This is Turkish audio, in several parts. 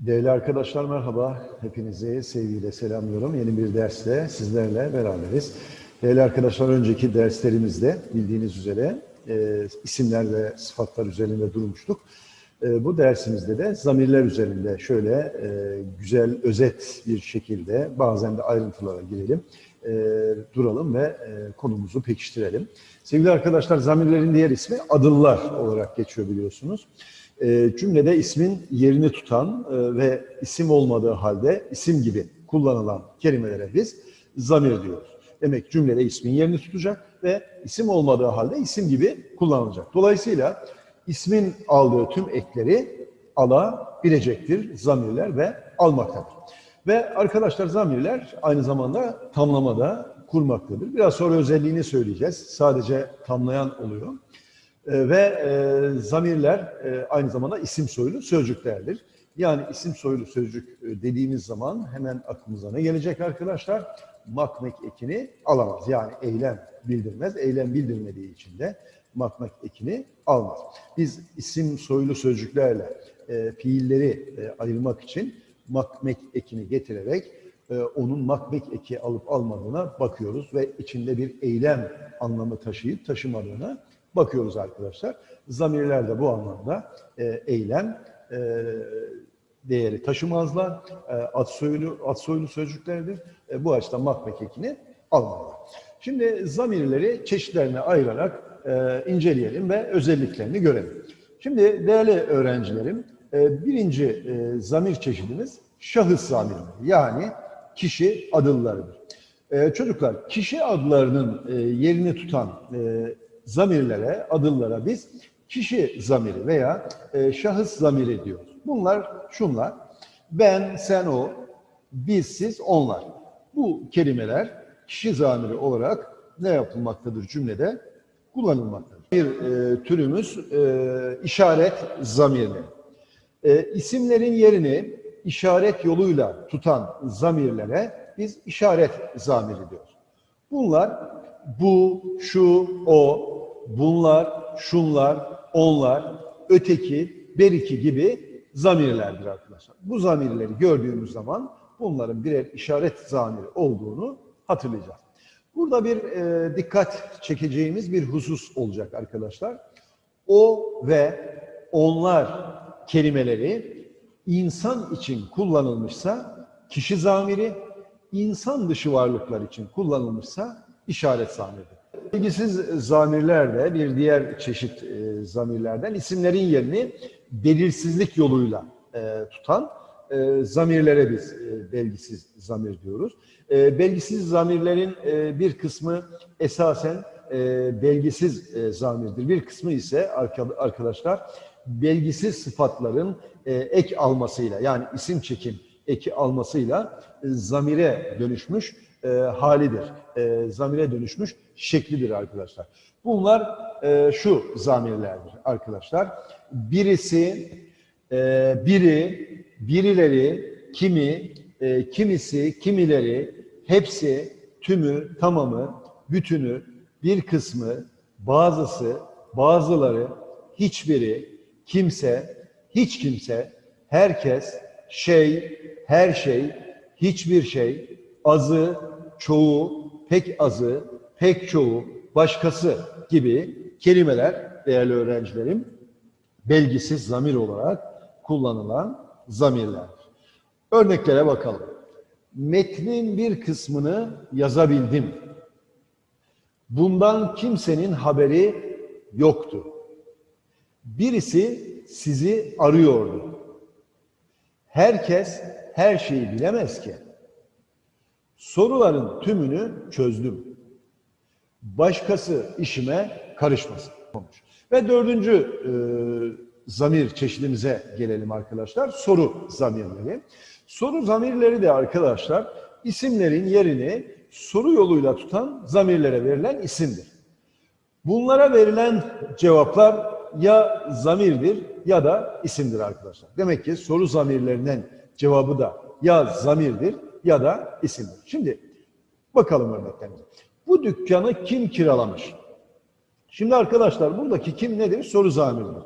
Değerli arkadaşlar merhaba. Hepinizi sevgiyle selamlıyorum. Yeni bir dersle sizlerle beraberiz. Değerli arkadaşlar önceki derslerimizde bildiğiniz üzere e, isimler ve sıfatlar üzerinde durmuştuk. E, bu dersimizde de zamirler üzerinde şöyle e, güzel, özet bir şekilde bazen de ayrıntılara girelim, e, duralım ve e, konumuzu pekiştirelim. Sevgili arkadaşlar zamirlerin diğer ismi adıllar olarak geçiyor biliyorsunuz. E, cümlede ismin yerini tutan e, ve isim olmadığı halde isim gibi kullanılan kelimelere biz zamir diyoruz. Demek cümlede ismin yerini tutacak ve isim olmadığı halde isim gibi kullanılacak. Dolayısıyla ismin aldığı tüm ekleri alabilecektir zamirler ve almaktadır. Ve arkadaşlar zamirler aynı zamanda tamlamada kurmaktadır. Biraz sonra özelliğini söyleyeceğiz. Sadece tamlayan oluyor. E, ve e, zamirler e, aynı zamanda isim soylu sözcüklerdir. Yani isim soylu sözcük e, dediğimiz zaman hemen aklımıza ne gelecek arkadaşlar? Makmek ekini alamaz. Yani eylem bildirmez. Eylem bildirmediği için de makmek ekini almaz. Biz isim soylu sözcüklerle e, fiilleri e, ayırmak için makmek ekini getirerek e, onun makmek eki alıp almadığına bakıyoruz ve içinde bir eylem anlamı taşıyıp taşımadığına bakıyoruz arkadaşlar. Zamirler de bu anlamda e, eylem e, değeri taşımazlar. E, ad soylu, ad soylu sözcüklerdir. E, bu açıdan makmek ekini almazlar. Şimdi zamirleri çeşitlerine ayırarak e, inceleyelim ve özelliklerini görelim. Şimdi değerli öğrencilerim, birinci e, zamir çeşidimiz şahıs zamirleri. Yani kişi adıllarıdır. E, çocuklar, kişi adlarının e, yerini tutan e, zamirlere, adıllara biz kişi zamiri veya şahıs zamiri diyoruz. Bunlar şunlar. Ben, sen, o, biz, siz, onlar. Bu kelimeler kişi zamiri olarak ne yapılmaktadır cümlede? Kullanılmaktadır. Bir e, türümüz e, işaret zamirleri. E, isimlerin yerini işaret yoluyla tutan zamirlere biz işaret zamiri diyoruz. Bunlar bu, şu, o, bunlar, şunlar, onlar, öteki, beriki gibi zamirlerdir arkadaşlar. Bu zamirleri gördüğümüz zaman bunların birer işaret zamiri olduğunu hatırlayacağız. Burada bir e, dikkat çekeceğimiz bir husus olacak arkadaşlar. O ve onlar kelimeleri insan için kullanılmışsa kişi zamiri, insan dışı varlıklar için kullanılmışsa işaret zamiridir. Bilgisiz zamirler de bir diğer çeşit e, zamirlerden isimlerin yerini belirsizlik yoluyla e, tutan e, zamirlere biz e, belgisiz zamir diyoruz. E, belgisiz zamirlerin e, bir kısmı esasen e, belgisiz e, zamirdir. Bir kısmı ise arka- arkadaşlar belgisiz sıfatların e, ek almasıyla yani isim çekim eki almasıyla e, zamire dönüşmüş e, halidir. E, zamire dönüşmüş şeklidir arkadaşlar. Bunlar e, şu zamirlerdir arkadaşlar. Birisi, e, biri, birileri, kimi, e, kimisi, kimileri, hepsi, tümü, tamamı, bütünü, bir kısmı, bazısı, bazıları, hiçbiri, kimse, hiç kimse, herkes, şey, her şey, hiçbir şey, azı, çoğu, pek azı, pek çoğu, başkası gibi kelimeler değerli öğrencilerim belgisiz zamir olarak kullanılan zamirlerdir. Örneklere bakalım. Metnin bir kısmını yazabildim. Bundan kimsenin haberi yoktu. Birisi sizi arıyordu. Herkes her şeyi bilemez ki. Soruların tümünü çözdüm. Başkası işime karışmasın. Ve dördüncü e, zamir çeşidimize gelelim arkadaşlar. Soru zamirleri. Soru zamirleri de arkadaşlar isimlerin yerini soru yoluyla tutan zamirlere verilen isimdir. Bunlara verilen cevaplar ya zamirdir ya da isimdir arkadaşlar. Demek ki soru zamirlerinin cevabı da ya zamirdir ya da isimdir. Şimdi bakalım örneklerimize. Bu dükkanı kim kiralamış? Şimdi arkadaşlar buradaki kim nedir? Soru zamiridir.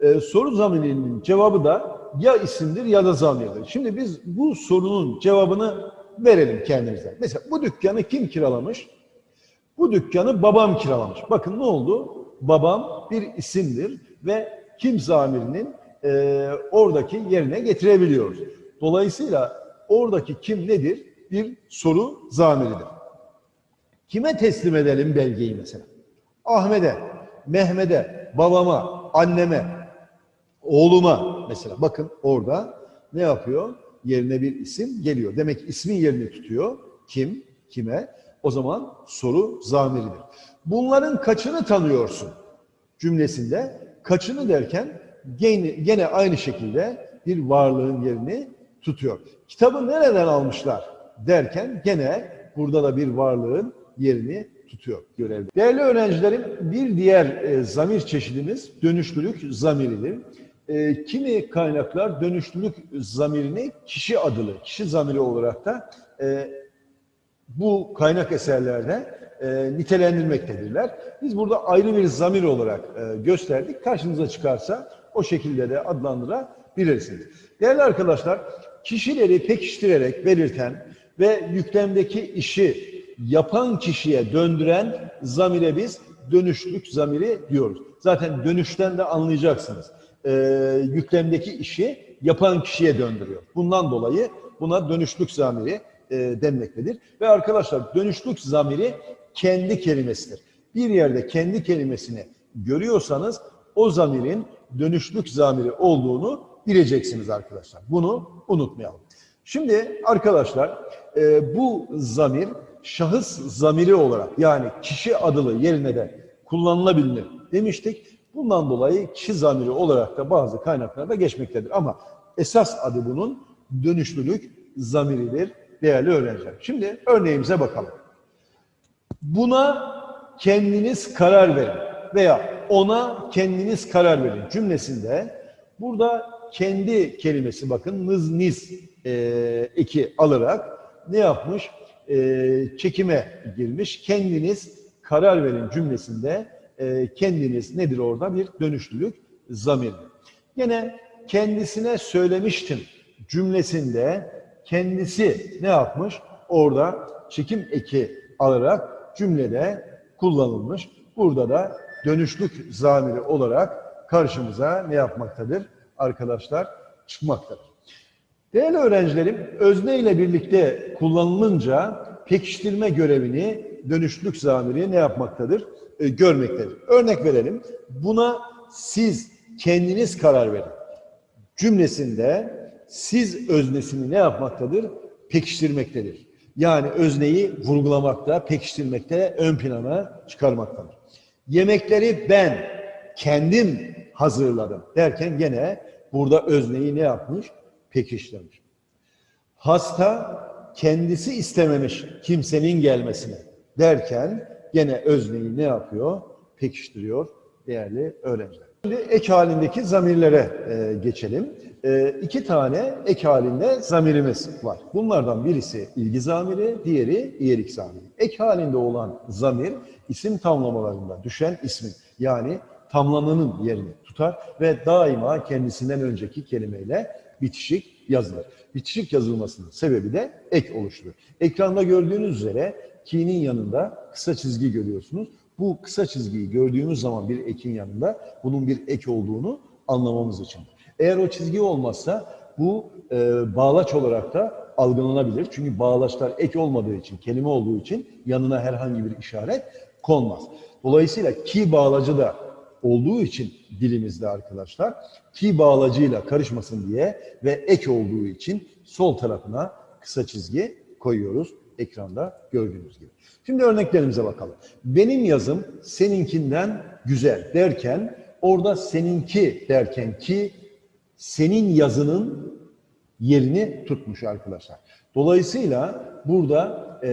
Ee, soru zamirinin cevabı da ya isimdir ya da zamirdir. Şimdi biz bu sorunun cevabını verelim kendimize. Mesela bu dükkanı kim kiralamış? Bu dükkanı babam kiralamış. Bakın ne oldu? Babam bir isimdir ve kim zamirinin e, oradaki yerine getirebiliyoruz. Dolayısıyla oradaki kim nedir? Bir soru zamiridir. Kime teslim edelim belgeyi mesela? Ahmet'e, Mehmet'e, babama, anneme, oğluma mesela. Bakın orada ne yapıyor? Yerine bir isim geliyor. Demek ismin yerini tutuyor. Kim, kime? O zaman soru zamiridir. Bunların kaçını tanıyorsun cümlesinde? Kaçını derken gene, gene aynı şekilde bir varlığın yerini tutuyor. Kitabı nereden almışlar derken gene burada da bir varlığın yerini tutuyor görevli. Değerli öğrencilerim bir diğer e, zamir çeşidimiz dönüşlülük zamiridir. E, kimi kaynaklar dönüşlülük zamirini kişi adılı, kişi zamiri olarak da e, bu kaynak eserlerde e, nitelendirmektedirler. Biz burada ayrı bir zamir olarak e, gösterdik. Karşınıza çıkarsa o şekilde de adlandırabilirsiniz. Değerli arkadaşlar, kişileri pekiştirerek belirten ve yüklemdeki işi yapan kişiye döndüren zamire biz dönüşlük zamiri diyoruz. Zaten dönüşten de anlayacaksınız. E, yüklemdeki işi yapan kişiye döndürüyor. Bundan dolayı buna dönüşlük zamiri e, denmektedir. Ve arkadaşlar dönüşlük zamiri kendi kelimesidir. Bir yerde kendi kelimesini görüyorsanız o zamirin dönüşlük zamiri olduğunu bileceksiniz arkadaşlar. Bunu unutmayalım. Şimdi arkadaşlar e, bu zamir şahıs zamiri olarak yani kişi adılı yerine de kullanılabilir demiştik. Bundan dolayı kişi zamiri olarak da bazı kaynaklarda geçmektedir. Ama esas adı bunun dönüşlülük zamiridir değerli öğrenciler. Şimdi örneğimize bakalım. Buna kendiniz karar verin veya ona kendiniz karar verin cümlesinde burada kendi kelimesi bakın nız niz e, eki alarak ne yapmış? E, çekime girmiş. Kendiniz karar verin cümlesinde e, kendiniz nedir orada? Bir dönüşlülük zamir. Yine kendisine söylemiştim cümlesinde kendisi ne yapmış? Orada çekim eki alarak cümlede kullanılmış. Burada da dönüşlük zamiri olarak karşımıza ne yapmaktadır? Arkadaşlar çıkmaktadır. Değerli öğrencilerim, özne ile birlikte kullanılınca pekiştirme görevini dönüşlük zamiri ne yapmaktadır? E, görmektedir. Örnek verelim. Buna siz kendiniz karar verin. Cümlesinde siz öznesini ne yapmaktadır? Pekiştirmektedir. Yani özneyi vurgulamakta, pekiştirmekte, ön plana çıkarmaktadır. Yemekleri ben kendim hazırladım derken gene burada özneyi ne yapmış? Pekiştirmiş. Hasta kendisi istememiş kimsenin gelmesine derken gene özneyi ne yapıyor? Pekiştiriyor değerli öğrenciler. Şimdi ek halindeki zamirlere e, geçelim. E, iki tane ek halinde zamirimiz var. Bunlardan birisi ilgi zamiri, diğeri iyelik zamiri. Ek halinde olan zamir isim tamlamalarında düşen ismin yani tamlamanın yerini tutar ve daima kendisinden önceki kelimeyle bitişik yazılır. Bitişik yazılmasının sebebi de ek oluşturur. Ekranda gördüğünüz üzere ki'nin yanında kısa çizgi görüyorsunuz. Bu kısa çizgiyi gördüğümüz zaman bir ekin yanında bunun bir ek olduğunu anlamamız için. Eğer o çizgi olmazsa bu e, bağlaç olarak da algılanabilir. Çünkü bağlaçlar ek olmadığı için, kelime olduğu için yanına herhangi bir işaret konmaz. Dolayısıyla ki bağlacı da olduğu için dilimizde arkadaşlar ki bağlacıyla karışmasın diye ve ek olduğu için sol tarafına kısa çizgi koyuyoruz ekranda gördüğünüz gibi. Şimdi örneklerimize bakalım. Benim yazım seninkinden güzel derken orada seninki derken ki senin yazının yerini tutmuş arkadaşlar. Dolayısıyla burada e,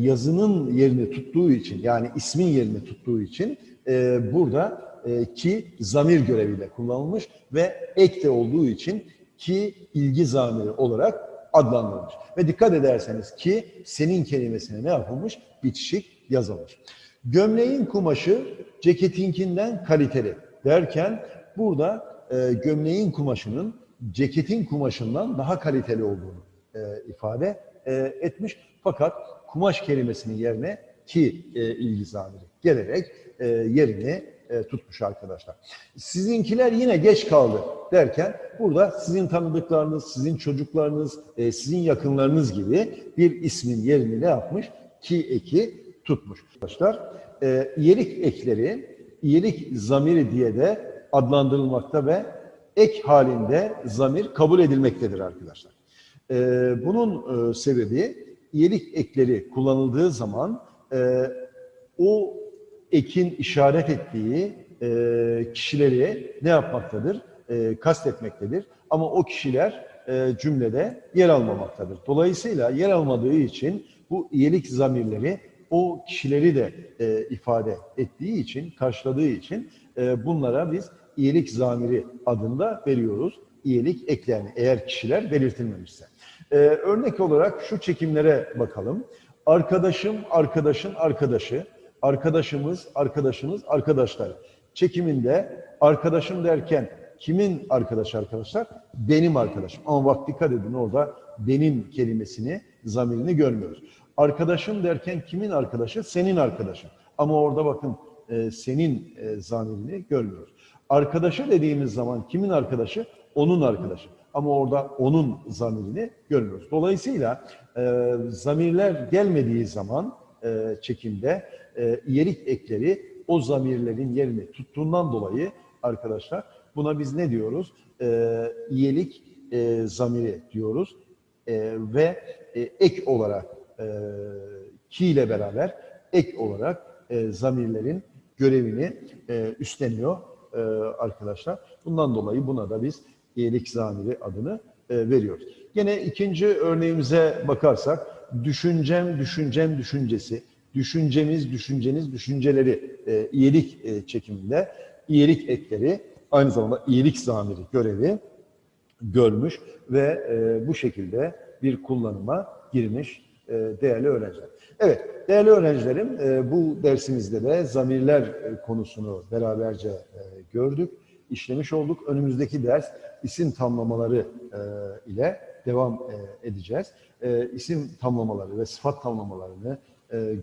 yazının yerini tuttuğu için yani ismin yerini tuttuğu için e, burada e, ki zamir göreviyle kullanılmış ve ek de olduğu için ki ilgi zamiri olarak adlandırılmış. Ve dikkat ederseniz ki senin kelimesine ne yapılmış? Bitişik yazılmış. Gömleğin kumaşı ceketinkinden kaliteli derken burada e, gömleğin kumaşının ceketin kumaşından daha kaliteli olduğunu e, ifade e, etmiş. Fakat kumaş kelimesinin yerine ki e, ilgi zamiri gelerek e, yerini e, tutmuş arkadaşlar. Sizinkiler yine geç kaldı derken burada sizin tanıdıklarınız, sizin çocuklarınız, e, sizin yakınlarınız gibi bir ismin yerini ne yapmış? Ki eki tutmuş. Arkadaşlar e, iyelik ekleri iyelik zamiri diye de adlandırılmakta ve ek halinde zamir kabul edilmektedir arkadaşlar. E, bunun e, sebebi iyelik ekleri kullanıldığı zaman e, o ekin işaret ettiği e, kişileri ne yapmaktadır? E, kastetmektedir. Ama o kişiler e, cümlede yer almamaktadır. Dolayısıyla yer almadığı için bu iyelik zamirleri o kişileri de e, ifade ettiği için, karşıladığı için e, bunlara biz iyelik zamiri adında veriyoruz. İyelik eklerini eğer kişiler belirtilmemişse. E, örnek olarak şu çekimlere bakalım. Arkadaşım, arkadaşın arkadaşı, arkadaşımız, arkadaşınız, arkadaşlar. Çekiminde arkadaşım derken kimin arkadaşı arkadaşlar? Benim arkadaşım. Ama bak dikkat edin orada benim kelimesini, zamirini görmüyoruz. Arkadaşım derken kimin arkadaşı? Senin arkadaşın. Ama orada bakın e, senin e, zamirini görmüyoruz. Arkadaşı dediğimiz zaman kimin arkadaşı? Onun arkadaşı. Ama orada onun zamirini görmüyoruz. Dolayısıyla e, zamirler gelmediği zaman e, çekimde e, iyelik ekleri o zamirlerin yerini tuttuğundan dolayı arkadaşlar buna biz ne diyoruz? E, iyelik e, zamiri diyoruz E, ve e, ek olarak e, ki ile beraber ek olarak e, zamirlerin görevini e, üstleniyor e, arkadaşlar. Bundan dolayı buna da biz iyilik zamiri adını e, veriyoruz. Gene ikinci örneğimize bakarsak düşüncem, düşüncem, düşüncesi, düşüncemiz, düşünceniz, düşünceleri e, iyilik e, çekiminde iyilik ekleri aynı zamanda iyilik zamiri görevi görmüş ve e, bu şekilde bir kullanıma girmiş e, değerli öğrenciler. Evet, değerli öğrencilerim e, bu dersimizde de zamirler e, konusunu beraberce e, gördük, işlemiş olduk. Önümüzdeki ders isim tamlamaları ile devam edeceğiz. İsim tamlamaları ve sıfat tamlamalarını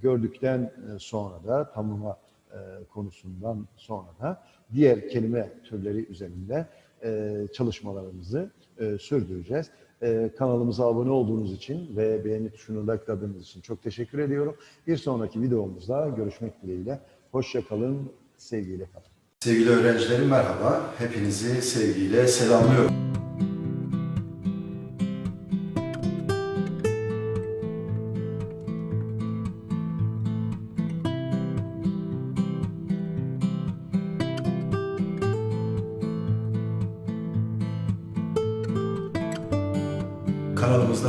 gördükten sonra da tamlama konusundan sonra da diğer kelime türleri üzerinde çalışmalarımızı sürdüreceğiz. E, kanalımıza abone olduğunuz için ve beğeni tuşunu likeladığınız için çok teşekkür ediyorum. Bir sonraki videomuzda görüşmek dileğiyle. Hoşça kalın, sevgiyle kalın. Sevgili öğrencilerim merhaba. Hepinizi sevgiyle selamlıyorum.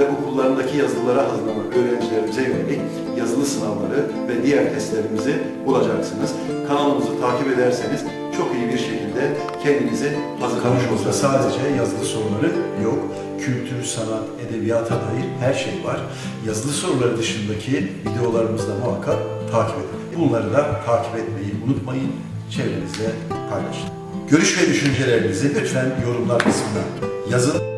ve okullarındaki yazılılara hazırlanan öğrencilerimize yönelik yazılı sınavları ve diğer testlerimizi bulacaksınız. Kanalımızı takip ederseniz çok iyi bir şekilde kendinizi hazırlamış olursunuz. sadece yazılı soruları yok. Kültür, sanat, edebiyata dair her şey var. Yazılı soruları dışındaki videolarımızda muhakkak takip edin. Bunları da takip etmeyi unutmayın. Çevrenizde paylaşın. Görüş ve düşüncelerinizi lütfen yorumlar kısmına yazın.